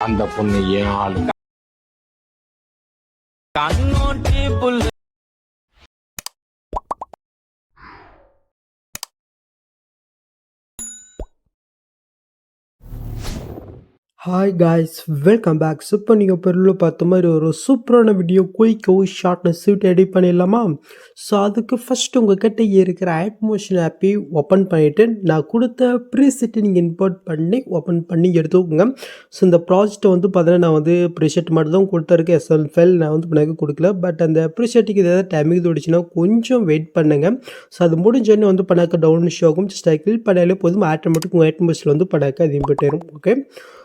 அந்த பொண்ணு ஏன் ஆளு? கண்ணோட்டி புல் ஹாய் காய்ஸ் வெல்கம் பேக் இப்போ நீங்கள் பொருள் பார்த்த மாதிரி ஒரு சூப்பரான வீடியோ குயிக்கோ ஷார்ட்னு ஸ்வீட் எடிட் பண்ணிடலாமா? ஸோ அதுக்கு ஃபஸ்ட் உங்கள் கிட்ட இருக்கிற ஆட்மோஷன் ஆப்பை ஓப்பன் பண்ணிவிட்டு நான் கொடுத்த ப்ரீசெட்டை நீங்கள் இம்போர்ட் பண்ணி ஓப்பன் பண்ணி எடுத்துக்கோங்க. ஸோ இந்த ப்ராஜெக்ட்டை வந்து பார்த்தீங்கன்னா நான் வந்து ப்ரீசெட் மட்டும் தான் கொடுத்துருக்கேன். எஸ்எல் ஃபைல் நான் வந்து எனக்கு கொடுக்கல. பட் அந்த ப்ரீசெட்டுக்கு ஏதாவது டைமிங் தோடிச்சுன்னா கொஞ்சம் வெயிட் பண்ணுங்கள் ஸோ அது முடிஞ்சோடனே வந்து பண்ணாக்க டவுன் ஷோ ஆகும் ஜஸ்ட் கிளிக் பண்ணாலே போதும். ஆட்டோமேட்டிக் உங்கள் ஆட்மோஷனில் வந்து பண்ணாக்க அது இம்போர்ட் ஆயிரும். ஓகே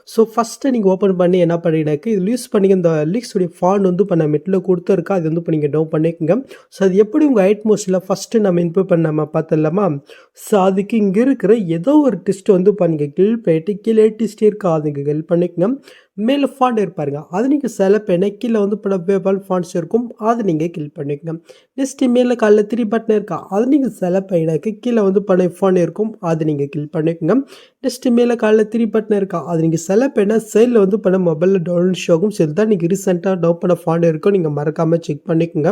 ஸோ ஃபஸ்ட்டு நீங்கள் ஓப்பன் பண்ணி என்ன பண்ணினாக்க இது யூஸ் பண்ணி இந்த லீக்ஸுடைய ஃபாண்ட் வந்து இப்போ நம்ம மெட்டில் கொடுத்துருக்கா? அது வந்து இப்போ நீங்கள் டவுன் பண்ணிக்கோங்க. ஸோ அது எப்படி உங்கள் ஐட் மோஸ்டில் ஃபஸ்ட்டு நம்ம இன்புட் பண்ண நம்ம பார்த்துடலாமா? ஸோ அதுக்கு இங்கே இருக்கிற ஏதோ ஒரு டிஸ்ட் வந்து இப்போ நீங்கள் கில் போயிட்டு கீழே டிஸ்டே இருக்கா அதுக்கு ஹெல்ப் பண்ணிக்கோங்க. மேலே ஃபாண்ட் இருப்பாருங்க அது நீங்கள் சில பேனை கீழே வந்து இப்போ வேபால் ஃபாண்ட்ஸ் இருக்கும். அது நீங்கள் கில் பண்ணிக்கோங்க. நெக்ஸ்ட் மேலே காலில் த்ரீ பட்டன் இருக்கா? அது நீங்கள் சில பண்ணினாக்க கீழே வந்து பண ஃபாண்ட் இருக்கும். அது நீங்கள் கில் பண்ணிக்கோங்க. நெக்ஸ்ட் மேலே காலில் த்ரீ பட்டன் இருக்கா? அது நீங்கள் சில பேனை சைடில் வந்து பண்ண மொபைலில் டவுன்லோட் ஷோக்கும் சரி தான் நீங்கள் ரீசெண்டாக டவுன் பண்ண ஃபாண்ட் இருக்கும். நீங்கள் மறக்காமல் செக் பண்ணிக்கோங்க.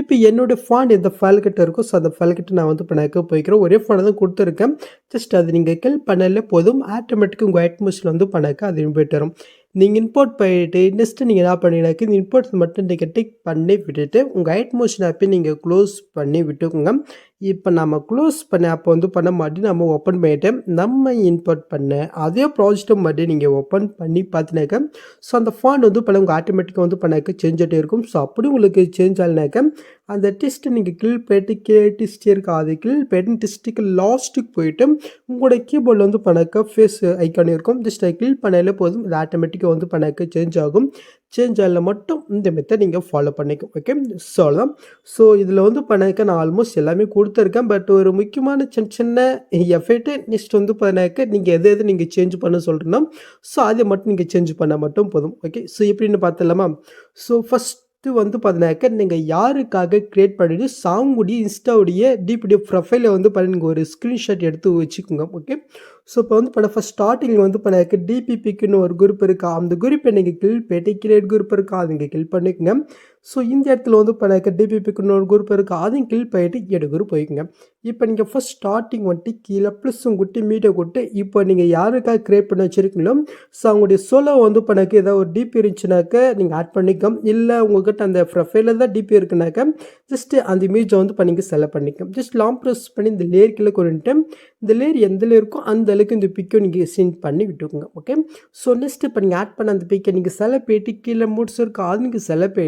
இப்போ என்னோடய ஃபாண்ட் எந்த ஃபைல் கிட்ட இருக்கோ ஸோ அந்த ஃபைல் கிட்ட நான் வந்து பண்ணாக்க போய்க்கிறேன். ஒரே ஃபோனை தான் கொடுத்துருக்கேன். ஜஸ்ட் அது நீங்கள் கில் பண்ணல போதும். ஆட்டோமேட்டிக்காக உங்கள் ஐட்மோஷனில் வந்து பண்ணக்க அது இன்பேட் வரும் நீங்கள் இம்போர்ட் பண்ணிவிட்டு நெக்ஸ்ட்டு நீங்கள் என்ன பண்ணினாக்க இந்த இம்போர்ட் மட்டும் நீங்கள் டிக் பண்ணி விட்டுட்டு உங்கள் ஐட் மோஷன் ஆப்பை நீங்கள் க்ளோஸ் பண்ணி விட்டுக்கோங்க. இப்போ நம்ம க்ளோஸ் பண்ண அப்போ வந்து பண்ண மாட்டி நம்ம ஓப்பன் பண்ணிவிட்டு நம்ம இன்போர்ட் பண்ண அதே ப்ராஜெக்ட்டை மட்டும் நீங்கள் ஓப்பன் பண்ணி பார்த்தினாக்க ஸோ அந்த ஃபாண்ட் வந்து இப்போ உங்கள் ஆட்டோமேட்டிக்காக வந்து பண்ணாக்க சேஞ்ச் ஆகிட்டே இருக்கும். ஸோ அப்படி உங்களுக்கு சேஞ்ச் ஆகலைனாக்க அந்த டெஸ்ட்டு நீங்கள் கில் போயிட்டு கே டெஸ்ட் இருக்கா அது கில் போயிட்டு டெஸ்ட்டுக்கு லாஸ்ட்டுக்கு போயிட்டு உங்களோட கீபோர்டில் வந்து பண்ணாக்க ஃபேஸ் ஐக்கான் இருக்கும். ஜஸ்ட் அதை கில் பண்ணாலே போதும். அது ஆட்டோமேட்டிக்காக வந்து பண்ணாக்க சேஞ்ச் ஆகும். சேஞ்ச் ஆகல மட்டும் இந்த மெத்தட் நீங்கள் ஃபாலோ பண்ணிக்கும் ஓகே ஸோ அவ்வளோதான் ஸோ இதில் வந்து பண்ணாக்க நான் ஆல்மோஸ்ட் எல்லாமே கொடுத்துருக்கேன். பட் ஒரு முக்கியமான சின்ன சின்ன எஃபெக்ட்டு நெக்ஸ்ட் வந்து பண்ணாக்க நீங்கள் எது எது நீங்கள் சேஞ்ச் பண்ண சொல்கிறேன்னா ஸோ அதை மட்டும் நீங்கள் சேஞ்ச் பண்ணால் மட்டும் போதும் ஓகே ஸோ எப்படின்னு பார்த்துலாமா ஸோ ஃபஸ்ட் இது வந்து பார்த்தீங்கன்னாக்க நீங்கள் யாருக்காக க்ரியேட் பண்ணிட்டு சாங்குடைய இன்ஸ்டாவுடைய டிபிடி ப்ரொஃபைலை வந்து பண்ணி நீங்கள் ஒரு ஸ்க்ரீன்ஷாட் எடுத்து வச்சுக்கோங்க ஓகே ஸோ இப்போ வந்து பண்ண ஃபஸ்ட் ஸ்டார்டிங்கில் வந்து பண்ணாக்க டிபிபிக்குன்னு ஒரு குரூப் இருக்கா? அந்த குரூப்பை நீங்கள் கில் போயிட்டு கிரியேட் குரூப் இருக்கா? அது நீங்கள் கில் பண்ணிக்கோங்க. ஸோ இந்த இடத்துல வந்து பண்ணாக்க டிபிபிக்குன்னு ஒரு குரூப் இருக்கா? அதையும் கில் போயிட்டு எடு குரூப் போய்க்குங்க. இப்போ நீங்கள் ஃபஸ்ட் ஸ்டார்டிங் வந்துட்டு கீழே ப்ளஸ்ஸும் கொட்டி மீட்டை கொட்டு இப்போ நீங்கள் யாருக்காக க்ரியேட் பண்ணி வச்சுருக்கீங்களோ ஸோ அவங்களுடைய சோலோ வந்து பண்ணாக்க ஏதாவது ஒரு டிபி இருந்துச்சுனாக்க நீங்கள் ஆட் பண்ணிக்கோம் இல்லை உங்கள்கிட்ட அந்த ப்ரொஃபைலில் தான் டிபி இருக்குனாக்க ஜஸ்ட்டு அந்த இமேஜை வந்து பண்ணிங்க செலக்ட் பண்ணிக்கோம் ஜஸ்ட் லாங் ப்ரெஸ் பண்ணி இந்த லேயர் கீழே கொண்டுட்டு இந்த லேயர் எந்த இருக்கோ அந்த அளவுக்கு இந்த பிக்கை நீங்கள் சென்ட் பண்ணி விட்டுக்கோங்க ஓகே ஸோ நெக்ஸ்ட் இப்போ நீங்கள் ஆட் பண்ண அந்த பிக்கை நீங்கள் செலக்ட் போயிட்டு கீழே முடிச்சிருக்கோ அது நீங்கள் செலக்ட்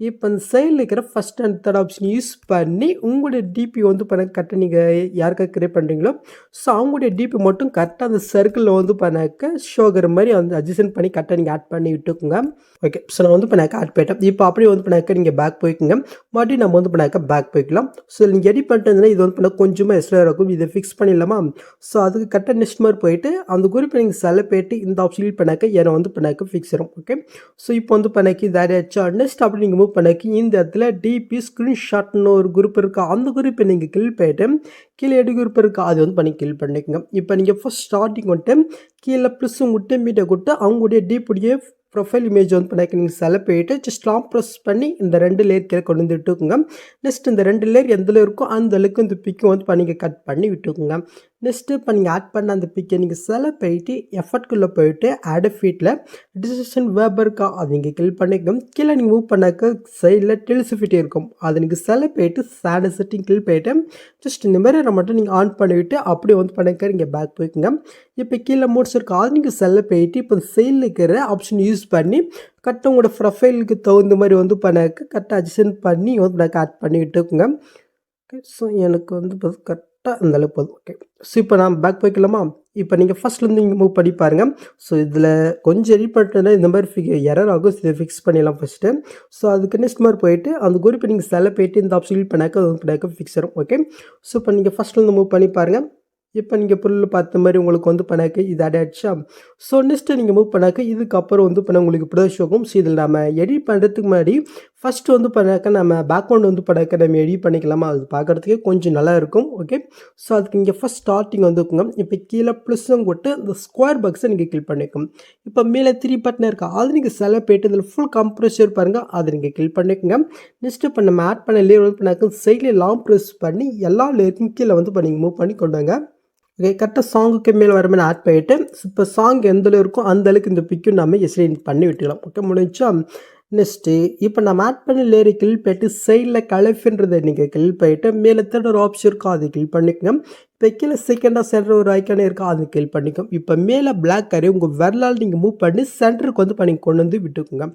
இப்போ அந்த சைடில் இருக்கிற first and third option use பண்ணி உங்களுடைய டிபி வந்து பண்ண கரெக்டாக நீங்கள் யாருக்காக க்ரியேட் பண்ணுறீங்களோ ஸோ அவங்களுடைய டிபி மட்டும் கரெக்டாக அந்த சர்க்கிளில் வந்து பண்ணாக்க ஷோகிற மாதிரி வந்து அட்ஜஸ்ட் பண்ணி கரெக்டாக நீங்கள் ஆட் பண்ணி விட்டுக்குங்க. ஓகே ஸோ நான் வந்து பண்ணாக்க ஆட் போயிட்டேன். இப்போ அப்படியே வந்து பண்ணாக்க நீங்கள் பேக் போய்க்குங்க. மறுபடியும் நம்ம வந்து பண்ணாக்க பேக் போய்க்கலாம். ஸோ நீங்கள் எடிட் பண்ணிட்டு இது வந்து பண்ண கொஞ்சமாக எக்ஸ்ட்ரா இருக்கும். இதை ஃபிக்ஸ் பண்ணிடலாமா? ஸோ அதுக்கு கரெக்டாக நெக்ஸ்ட் மாதிரி போயிட்டு அந்த குரூப் நீங்கள் செல போயிட்டு இந்த ஆப்ஷன் பண்ணாக்க என்னை வந்து பண்ணாக்க ஃபிக்ஸ் ஆகும் ஓகே ஸோ இப்போ வந்து பண்ணாக்கி இது ஆச்சா நெக்ஸ்ட் அப்படி நீங்கள் மூவ் பண்ணாக்கி இந்த இடத்துல டிபி ஸ்க்ரீன்ஷாட்னு ஒரு குரூப் இருக்கா அந்த குரூப்பை நீங்கள் கில் போயிட்டு கீழே எடு குரூப் இருக்கா அது வந்து பண்ணி கில் பண்ணிக்கோங்க. இப்போ நீங்கள் ஃபஸ்ட் ஸ்டார்டிங் வந்துட்டு கீழே ப்ளஸ் உங்கள்கிட்ட மீட்டை கொடுத்து அவங்களுடைய டிப்புடைய ப்ரொஃபைல் இமேஜ் வந்து பண்ணி நீங்கள் செலக்ட் போயிட்டு ஜஸ்ட் லாங் ப்ரெஸ் பண்ணி இந்த ரெண்டு லேயர் கீழே கொண்டு வந்து விட்டுக்குங்க. நெக்ஸ்ட் இந்த ரெண்டு லேயர் எந்த இருக்கோ அந்த அளவுக்கு இந்த பிக்கும் வந்து பண்ணிங்க கட் பண்ணி விட்டுக்குங்க. நெக்ஸ்ட்டு இப்போ நீங்கள் ஆட் பண்ண அந்த பிக்கை நீங்கள் சில போயிட்டு எஃபர்ட்குள்ளே போயிட்டு ஆட் ஃபீட்டில் டிசிஷன் வேபர்க்கா அது நீங்கள் கில் பண்ணிக்கணும் கீழே நீங்கள் மூவ் பண்ணாக்க சைடில் டெலிசிஃபிட்டி இருக்கும். அது நீங்கள் சில போயிட்டு சேடு செட்டிங் கில் போயிட்டு ஜஸ்ட் இந்த மாதிரி மட்டும் நீங்கள் ஆன் பண்ணிவிட்டு அப்படியே வந்து பண்ணிக்க நீங்கள் பேக் போய்க்குங்க. இப்போ கீழே முடிச்சிருக்கா அது நீங்கள் செல்ல போயிட்டு இப்போ செயலில் இருக்கிற ஆப்ஷன் யூஸ் பண்ணி கரெக்டாக உங்களோட ப்ரொஃபைலுக்கு தகுந்த மாதிரி வந்து பண்ணாக்க கரெக்டாக அட்ஜஸ்ட் பண்ணி வந்து நான் ஆட் பண்ணிக்கிட்டு இருக்குங்க ஸோ எனக்கு வந்து கரெக்ட் கரெக்டாக இந்த அளவுக்கு போதும். ஓகே ஸோ இப்போ நான் பேக் போய்க்கலாமா? இப்போ நீங்கள் ஃபஸ்ட்லேருந்து நீங்கள் மூவ் பண்ணி பாருங்கள் ஸோ இதில் கொஞ்சம் எடிட் பண்ணிட்டேன்னா இந்த மாதிரி ஃபிக் எரர் ஆகும். இதை ஃபிக்ஸ் பண்ணிடலாம் ஃபஸ்ட்டு ஸோ அதுக்கு நெக்ஸ்ட் மாதிரி போயிட்டு அந்த குரூப் நீங்கள் செல போயிட்டு இந்த ஆப்ஷன் பண்ணாக்க அது பண்ணாக்க ஃபிக்ஸ் ஆகும் ஓகே ஸோ இப்போ நீங்கள் ஃபஸ்ட்லேருந்து மூவ் பண்ணி பாருங்கள் இப்போ நீங்கள் பொருள் பார்த்த மாதிரி உங்களுக்கு வந்து பண்ணாக்க இது அடாச்சா ஸோ நெக்ஸ்ட்டு நீங்கள் மூவ் பண்ணாக்க இதுக்கப்புறம் வந்து பண்ண உங்களுக்கு இப்படி ஷோகும் ஸோ இதில் நம்ம எடிட் பண்ணுறதுக்கு முன்னாடி ஃபஸ்ட்டு வந்து பண்ணாக்க நம்ம பேக்ரவுண்ட் வந்து பண்ணாக்க நம்ம எடிட் பண்ணிக்கலாமா? அது பார்க்குறதுக்கே கொஞ்சம் நல்லா இருக்கும் ஓகே ஸோ அதுக்கு இங்கே ஃபஸ்ட் ஸ்டார்டிங் வந்துக்குங்க இப்போ கீழே ப்ளஸ்ஸும் கொட்டு இந்த ஸ்கொயர் பாக்ஸை நீங்கள் கிளிக் பண்ணிக்கோங்க. இப்போ மேலே த்ரீ பட்டன் இருக்கா? அது நீங்கள் செலவு போயிட்டு இதில் ஃபுல் கம்ப்ரெஷர் பாருங்கள் அதை நீங்கள் கிளிக் பண்ணிக்கோங்க. நெக்ஸ்ட் இப்போ நம்ம ஆட் பண்ண லேயர் வந்து பண்ணாக்க சைடில் லாங் ப்ரெஸ் பண்ணி எல்லா லேயருக்கும் கீழே வந்து இப்போ நீங்கள் மூவ் பண்ணி கொண்டு வாங்க. ஓகே கரெக்டாக சாங்குக்கு மேலே வர மாதிரி ஆட் பண்ணிவிட்டு இப்போ சாங் எந்த இருக்கோ அந்த அளவுக்கு இந்த பிக்கும் நம்ம எஸ்லைன் பண்ணி விட்டுக்கலாம் ஓகே முடிஞ்சா நெக்ஸ்ட்டு இப்போ நம்ம ஆட் பண்ண லேரி கிளிக் போயிட்டு சைடில் கலஃப்ன்றதை நீங்கள் கிளிக் போயிட்டு மேலே தேர்ட் ஒரு ஆப்ஷன் இருக்கும் அதை கிளிக் பண்ணிக்கோங்க. இப்போ கீழே செகண்டாக சென்டர் ஒரு ஐக்கானே இருக்கா அதை கிளிக் பண்ணிக்கும். இப்போ மேலே பிளாக் கறி உங்கள் விரலால் நீங்கள் மூவ் பண்ணி சென்டருக்கு வந்து பண்ணி கொண்டு வந்து விட்டுக்குங்க.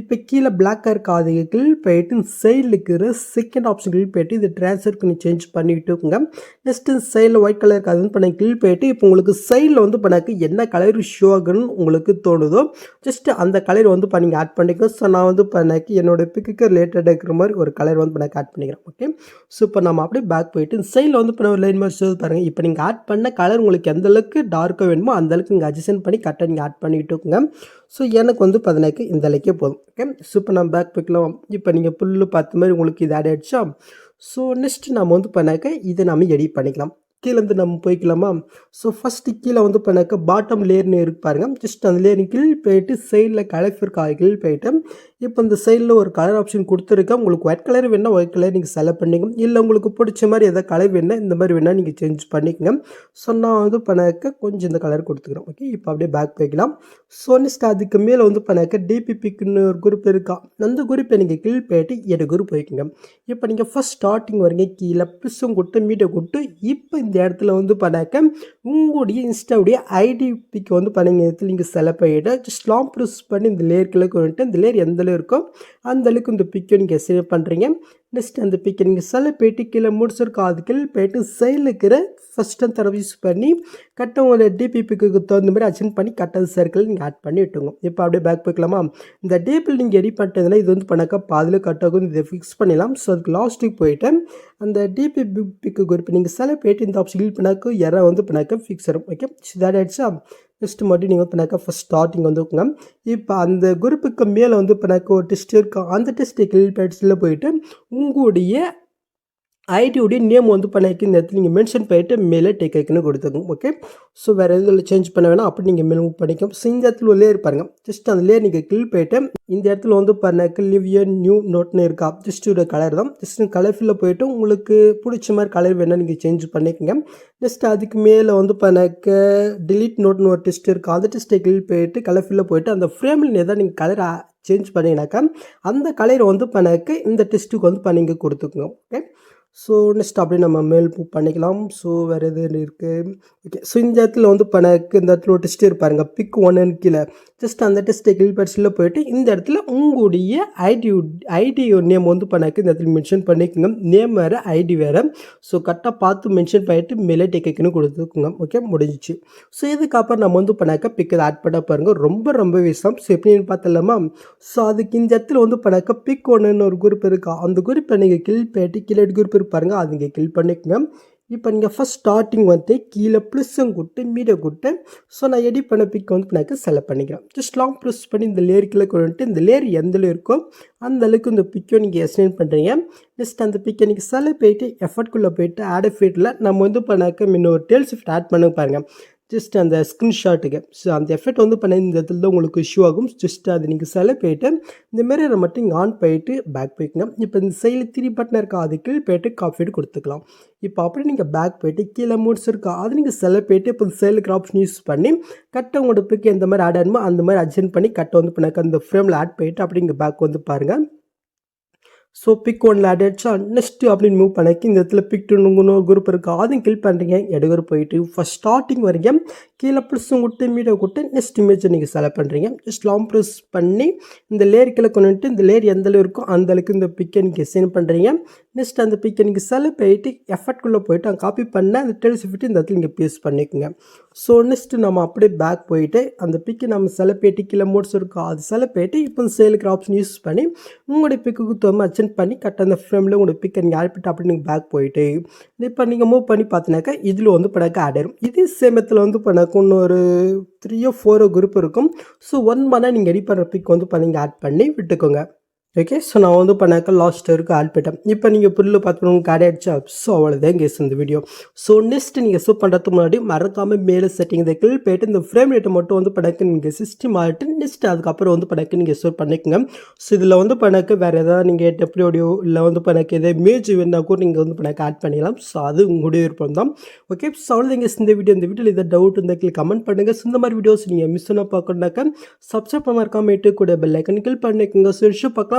இப்போ கீழே பிளாக் இருக்கா அதை கிளிக் போயிட்டு சைடில் இருக்கிற செகண்ட் ஆப்ஷன் கிளிக் போயிட்டு இது ட்ரான்ஸ்ஃபருக்கு நீ சேஞ்ச் பண்ணி விட்டுக்குங்க நெக்ஸ்ட்டு சைடில் ஒயிட் கலர் அது வந்து பண்ணி கிளிக் போயிட்டு இப்போ உங்களுக்கு சைடில் வந்து பண்ணாக்க என்ன கலர் ஷோ ஆகுன்னு உங்களுக்கு தோணுதோ ஜஸ்ட் அந்த கலர் வந்து பண்ணி ஆட் பண்ணிக்கோ. ஸோ நான் வந்து பண்ணாக்கி என்னோட பிக்குக்கு ரிலேட்டடாக இருக்கிற மாதிரி ஒரு கலர் வந்து பண்ணாக்க ஆட் பண்ணிக்கிறேன் ஓகே ஸோ இப்போ நம்ம அப்படியே பேக் போயிட்டு சைடில் வந்து பண்ண ஒரு லைன் மாதிரி பாருங்கள் இப்போ நீங்கள் ஆட் பண்ண கலர் உங்களுக்கு எந்த அளவுக்கு டார்க்காக வேணுமோ அந்த அளவுக்கு நீங்கள் அட்ஜஸ்ட் பண்ணி கரெக்டாக நீங்கள் ஆட் பண்ணிக்கிட்டுங்க ஸோ எனக்கு வந்து பதினாக்கு இந்த அளவுக்கே போதும். ஓகே ஸோ இப்போ நம்ம பேக் போய்க்கலாம். இப்போ நீங்கள் புல்லு பார்த்த மாதிரி உங்களுக்கு இது ஆட் ஆகிடுச்சா ஸோ நெக்ஸ்ட்டு நம்ம வந்து பண்ணாக்க இதை நம்ம எடிட் பண்ணிக்கலாம். கீழேருந்து நம்ம போய்க்கலாமா? ஸோ ஃபஸ்ட்டு கீழே வந்து பண்ணாக்க பாட்டம் லேயர்னு இருக்கு பாருங்க. ஜஸ்ட் அந்த லேயர் கீழ் போயிட்டு சைடில் கலர் காய்கள் கீழ் போயிட்டு இப்போ இந்த சைடில் ஒரு கலர் ஆப்ஷன் கொடுத்துருக்கேன். உங்களுக்கு ஒயிட் கலர் வேணால் ஒயிட் கலர் நீங்கள் செலக்ட் பண்ணிக்கோங்க. இல்லை உங்களுக்கு பிடிச்ச மாதிரி எதாவது கலர் வேணால் இந்த மாதிரி வேணால் நீங்கள் சேஞ்ச் பண்ணிக்கோங்க. ஸோ நான் வந்து பண்ணாக்க கொஞ்சம் இந்த கலர் கொடுத்துக்கிறேன். ஓகே இப்போ அப்படியே பேக் போய்க்கலாம். ஸோ நெக்ஸ்ட் அதுக்கு மேலே வந்து பண்ணாக்க டிபிபிக்குன்னு ஒரு குரூப் இருக்கா? அந்த குரூப்பை நீங்கள் கீழ் போயிட்டு எடு குரூப் போய்க்குங்க இப்போ நீங்கள் ஃபஸ்ட் ஸ்டார்டிங் வரீங்க கீழே பிஸும் கொடுத்து மீட்டை கொடுத்து இப்போ இந்த இடத்துல வந்து பண்ணாக்க உங்களுடைய இன்ஸ்டாவுடைய ஐடி பிக் வந்து பண்ணீங்க இடத்துல நீங்கள் செலக்ட் பண்ணிவிட்டு ஜஸ்ட் லாங் ப்ரூஸ் பண்ணி இந்த லேயர் கிழக்கு வந்துட்டு இந்த லேயர் எந்த லேயர் இருக்கோ அந்த அளவுக்கு இந்த பிக்கை நீங்கள் சேவ் பண்ணுறீங்க நெக்ஸ்ட் அந்த பிக்கை நீங்கள் சில பேட்டி கீழே முடிச்சிருக்கோம் அது கீழே போயிட்டு சைடில் இருக்கிற ஃபஸ்ட் அந்த தடவை யூஸ் பண்ணி கரெக்டாக ஒரு டிபிபிக்கு தகுந்த மாதிரி அச்சன் பண்ணி கட்டது சர்க்கிள் நீங்கள் ஆட் பண்ணி விட்டுங்க இப்போ அப்படியே பேக் போய்க்கலாமா? இந்த டேபிள் நீங்கள் எடிட் பண்ணிட்டதுனா இது வந்து பண்ணாக்கா பாதியில் கட்டாகும் இதை ஃபிக்ஸ் பண்ணிடலாம். ஸோ அதுக்கு லாஸ்ட்டுக்கு போயிட்டு அந்த டிபி பிக்கு குரூப் நீங்கள் சில பேட்டி இந்த ஆப்ஷன் கிளிக் பண்ணாக்க எற வந்து பண்ணாக்க ஃபிக்ஸ் ஆகும் ஓகே இதாக ஆயிடுச்சா நெக்ஸ்ட் மட்டும் நீங்கள் பண்ணாக்கா ஃபஸ்ட் ஸ்டார்டிங் வந்து இப்போ அந்த குரூப்புக்கு மேலே வந்து பண்ணாக்க ஒரு டெஸ்ட் இருக்கா. அந்த டெஸ்ட் கிளியர் பேட்ஸில் போயிட்டு உங்களுடைய ஐடியோடைய நேம் வந்து பண்ணிக்கு இந்த இடத்துல நீங்கள் மென்ஷன் பண்ணிவிட்டு மேலே டேக் ஐக்கனு கொடுத்துக்கோங்க ஓகே ஸோ வேறு எதுவும் சேஞ்ச் பண்ண வேணாம் அப்படி நீங்கள் மேலும் மூவ் பண்ணிக்கோங்க ஸோ இந்த இடத்துல ஒரு லேயர் பாருங்கள் ஜஸ்ட் அந்த லேயர் நீங்கள் கிளிக் போயிட்டு இந்த இடத்துல வந்து பண்ணாக்க லிவிய நியூ நோட்னு இருக்கா? ஜஸ்ட் ஒரு கலர் தான். ஜஸ்ட் கலர் ஃபில்ல போயிட்டு உங்களுக்கு பிடிச்ச மாதிரி கலர் வேணால் நீங்கள் சேஞ்ச் பண்ணிக்கோங்க. நெக்ஸ்ட் அதுக்கு மேலே வந்து பண்ணாக்க டிலீட் நோட்னு ஒரு டெஸ்ட் இருக்குது அந்த டெஸ்ட்டை கிளிக் போயிட்டு கலர் ஃபில்ல போயிட்டு அந்த ஃப்ரேமில் ஏதாவது நீங்கள் கலர் சேஞ்ச் பண்ணிங்கனாக்கா அந்த கலரை வந்து பண்ணாக்க இந்த டெஸ்ட்டுக்கு வந்து பண்ணிங்க கொடுத்துக்குங்க ஓகே ஸோ நெக்ஸ்ட் அப்படியே நம்ம மேல் மூவ் பண்ணிக்கலாம். ஸோ வேறு எது இருக்குது ஓகே ஸோ இந்த இடத்துல வந்து பணக்கு இந்த இடத்துல ஒரு டெஸ்ட் இருப்பாருங்க பிக் ஒன்னு கீழே. ஜஸ்ட் அந்த டெஸ்ட்டை கீழ் பரிசில் போயிட்டு இந்த இடத்துல உங்களுடைய ஐடி ஐடி நேம் வந்து பண்ணக்கு இந்த இடத்துல மென்ஷன் பண்ணிக்கோங்க நேம் வேறு ஐடி வேறு. ஸோ கரெக்டாக பார்த்து மென்ஷன் பண்ணிட்டு மேலே டெக்கைக்குன்னு கொடுத்துக்கோங்க. ஓகே முடிஞ்சிச்சு. ஸோ இதுக்கப்புறம் நம்ம வந்து பண்ணாக்க பிக் ஆட் பண்ண பாருங்கள் ரொம்ப ரொம்ப விஷயம். ஸோ எப்படின்னு பார்த்தலாமா ஸோ அதுக்கு இந்த இடத்துல வந்து பண்ணாக்க பிக் ஒன்றுன்னு ஒரு குரூப் இருக்கா? அந்த குரூப்பை நீங்கள் கீழ் போயிட்டு கீழே குரூப் இருப்பாருங்க அது நீங்கள் கில் பண்ணிக்கோங்க. இப்போ நீங்கள் ஃபஸ்ட் ஸ்டார்டிங் வந்து கீழே ப்ளஸ்ஸும் கொடுத்து மீடியை கொடுத்து ஸோ நான் எடிட் பண்ண பிக் வந்து எனக்கு செலக்ட் பண்ணிக்கிறேன். ஜஸ்ட் லாங் ப்ரெஸ் பண்ணி இந்த லேயர் கீழே கொண்டு இந்த லேயர் எந்த இருக்கோ அந்த அளவுக்கு இந்த பிக்கை நீங்கள் எஸ்டைன் பண்ணுறீங்க நெக்ஸ்ட் அந்த பிக்கை நீங்கள் செலக்ட் போயிட்டு எஃபர்ட்குள்ளே போயிட்டு ஆட் ஃபீட்டில் நம்ம வந்து பண்ணாக்க முன்ன ஒரு டேல் ஷிஃப்ட் ஆட் பண்ண பாருங்கள் ஜஸ்ட் அந்த ஸ்க்ரீன்ஷாட்டுக்கு ஸோ அந்த எஃபெக்ட் வந்து பண்ண இந்த இடத்துல தான் உங்களுக்கு இஷ்யூ ஆகும். ஜஸ்ட் அது நீங்கள் செலக்ட் போயிட்டு இந்த மாதிரி அதை மட்டும் இங்கே ஆன் போயிட்டு பேக் போய்க்குங்க. இப்போ இந்த சைடில் த்ரீ பட்டன் இருக்கா? அது கீழே போயிட்டு காஃபிட்டு கொடுத்துக்கலாம். இப்போ அப்படி நீங்கள் பேக் போயிட்டு கீழே மூட்ஸ் இருக்கா? அது நீங்கள் செலக்ட் போயிட்டு இப்போ சைலுக்கு ஆப்ஷன் யூஸ் பண்ணி கட்டை உங்களோட எந்த மாதிரி ஆட் ஆகணுமோ அந்த மாதிரி அட்ஜென்ட் பண்ணி கட்டை வந்து பண்ணாக்க அந்த ஃப்ரேமில் ஆட் போயிட்டு அப்படி இங்கே பேக் வந்து பாருங்கள் ஸோ பிக் ஒன்ல ஆட் ஆயிடுச்சா நெக்ஸ்ட் அப்படின்னு மூவ் பண்ணக்கி இந்த இடத்துல பிக் டூன்னு ஒரு குரூப் இருக்குது அதையும் கில் பண்ணுறீங்க எடுக்கிற போயிட்டு ஃபஸ்ட் ஸ்டார்டிங் வரைக்கும் கீழே ப்ளஸும் கொடுத்து மீடியோ கொடுத்து நெக்ஸ்ட் இமேஜை நீங்கள் செலக்ட் பண்ணுறீங்க ஜஸ்ட் லாங் ப்ரெஸ் பண்ணி இந்த லேர் கீழே கொண்டுட்டு இந்த லேர் எந்த அளவு இருக்கோ அந்த அளவுக்கு இந்த பிக்கை நீங்கள் சென்ட் பண்ணுறீங்க நெக்ஸ்ட் அந்த பிக்கை நீங்கள் செலக்ட் போயிட்டு எஃபர்ட்குள்ளே போயிட்டு அங்கே காப்பி பண்ண அந்த டெலிசிஃபிட்டு இந்த இடத்துல நீங்கள் பேஸ் பண்ணிக்கோங்க ஸோ நெக்ஸ்ட்டு நம்ம அப்படியே பேக் போயிட்டு அந்த பிக்கை நம்ம சில போயிட்டு கீழே மோட்ஸ் இருக்கோ. அது சில போயிட்டு இப்போ சேலுக்கு ஆப்ஷன் யூஸ் பண்ணி உங்களுடைய பிக்குக்கு தோமா அச்சன் பண்ணி கரெக்டாக அந்த ஃப்ரேமில் உங்களுடைய பிக்கை நீங்கள் ஆட் பண்ணிட்டு அப்படி நீங்கள் பேக் போயிட்டு இப்போ நீங்கள் மூவ் பண்ணி பார்த்தினாக்கா இதில் வந்து படாக்க ஆட் ஆயிரும். இதே சேமத்தில் வந்து பண்ணாக்க இன்னொரு த்ரீயோ ஃபோரோ குரூப் இருக்கும். ஸோ ஒன் மணி நீங்கள் ரெடி பண்ணுற பிக் வந்து பண்ணி ஆட் பண்ணி விட்டுக்கோங்க. ஓகே ஸோ நான் வந்து பண்ணாக்க லாஸ்ட் வரைக்கும் ஆட் பண்ணிட்டேன். இப்போ நீங்கள் புல்லு பார்த்துக்கணும் உங்களுக்கு ஆகிடுச்சா ஸோ அவ்வளோதான் கேஸ் இந்த வீடியோ ஸோ நெக்ஸ்ட் நீங்கள் சூப் பண்ணுறதுக்கு முன்னாடி மறக்காமல் மேலே செட்டிங் இதை கிளில் போயிட்டு இந்த ஃப்ரேம் ரேட்டை மட்டும் வந்து பண்ணாக்க நீங்கள் சிஸ்டம் ஆகிட்டு நெக்ஸ்ட் அதுக்கப்புறம் வந்து பண்ணாக்க நீங்கள் சூப் பண்ணிக்கோங்க. ஸோ இதில் வந்து பணக்கு வேறு ஏதாவது நீங்கள் டெப்டி ஆடியோ இல்லை வந்து பண்ணாக்க எதாவது இமேஜ் வேணா கூட நீங்கள் வந்து பணக்கு ஆட் பண்ணிக்கலாம் ஸோ அது உங்களுடைய விருப்பம் தான். ஓகே ஸோ அவ்வளோதான் கேஸ் இந்த வீடியோ இந்த வீடியோ எதாவது டவுட் இருந்தால் கீழே கமெண்ட் பண்ணுங்கள் ஸோ இந்த மாதிரி வீடியோஸ் நீங்கள் மிஸ் பண்ண பார்க்கணுனாக்க சப்ஸ்கிரைப் பண்ண மறக்காம கூட பெல் ஐக்கன் கிளிக் பண்ணிக்கோங்க. ஸோ பார்க்கலாம்.